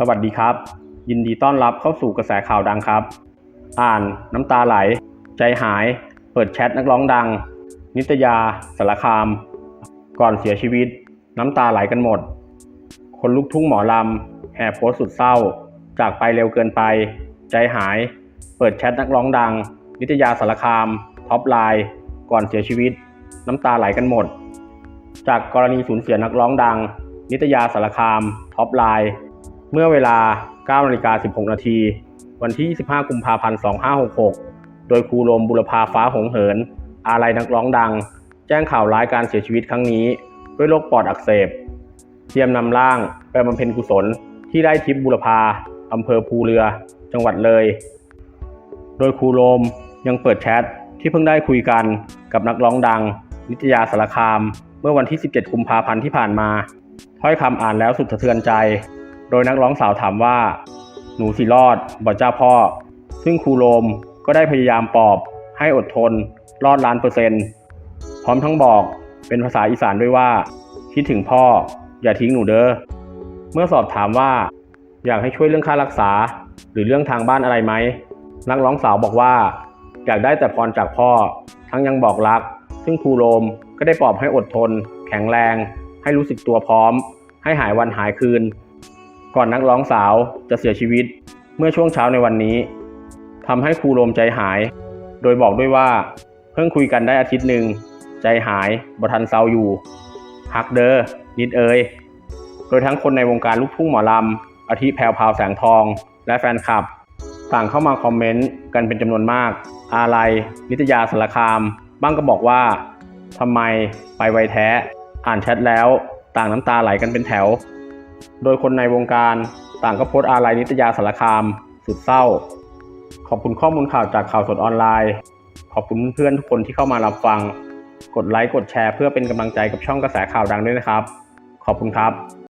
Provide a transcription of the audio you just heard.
สวัสดีครับ ยินดีต้อนรับเข้าสู่กระแสข่าวดังครับ อ่านน้ำตาไหล ใจหาย เปิดแชทนักร้องดัง นิตยาสารคาม ก่อนเสียชีวิต น้ำตาไหลกันหมด คนลุกทุ่งหมอลำแห่โพสต์สุดเศร้า จากไปเร็วเกินไป ใจหาย เปิดแชทนักร้องดัง นิตยาสารคามท็อปไลน์ก่อนเสียชีวิต น้ำตาไหลกันหมด จากกรณีสูญเสียนักร้องดัง นิตยาสารคามท็อปไลน์ เมื่อเวลา9นาฬิกา16 นาที วันที่ 25 กุมภาพันธ์ 2566 โดยครูลมบุรพาฟ้าหงเหิน อาลัยนักร้องดัง แจ้งข่าวร้ายการเสียชีวิตครั้งนี้ ด้วยโรคปอดอักเสบ เตรียมนำร่างไปบำเพ็ญกุศลที่ไร่ทิพย์บุรพาอำเภอภูเรือ จังหวัดเลย โดยครูโรมยังเปิดแชทที่เพิ่งได้คุยกันกับนักร้องดัง นิตยาสารคาม เมื่อวันที่ 17 กุมภาพันธ์ที่ผ่านมา ถ้อยคำอ่านแล้วสุดสะเทือนใจ โดยนักร้องสาวถามว่า หนูสิรอดบ่เจ้าพ่อ ซึ่งครูโรมก็ได้พยายามปลอบให้อดทน รอดล้านเปอร์เซ็นต์พร้อมทั้งบอกเป็นภาษาอีสานด้วยว่า คิดถึงพ่อ อย่าทิ้งหนูเด้อเมื่อสอบถามว่า อยากให้ช่วยเรื่องค่ารักษา หรือเรื่องทางบ้านอะไรไหมนักร้องสาวบอกว่า อยากได้แต่พรจากพ่อ ทั้งยังบอกรัก ซึ่งครูโรมก็ได้ปลอบให้อดทน แข็งแรง ให้รู้สึกตัวพร้อม ให้หายวันหายคืน ก่อนนักร้องสาวจะเสียชีวิตเมื่อช่วงเช้าในวันนี้ทำให้ครูโรมใจหาย โดยบอกด้วยว่า เพิ่งคุยกันได้อาทิตย์หนึ่ง ใจหายบทันเซาอยู่ฮักเดอร์นิดเอยโดยทั้งคนในวงการลูกทุ่งหมอลำอาทิแพรวพาวแสงทอง และแฟนคลับ ต่างเข้ามาคอมเมนต์กันเป็นจำนวนมาก อาลัย นิตยาสารคาม บ้างก็บอกว่าทำไมไปไวแท้ อ่านแชทแล้ว ต่างน้ำตาไหลกันเป็นแถว โดยคนในวงการต่างก็โพสต์อาลัยนิตยาสารคาม สุดเศร้า ขอบคุณข้อมูลข่าวจากข่าวสดออนไลน์ ขอบคุณเพื่อนทุกคนที่เข้ามารับฟัง กดไลค์กดแชร์เพื่อเป็นกำลังใจกับช่องกระแสข่าวดังด้วยนะครับ ขอบคุณครับ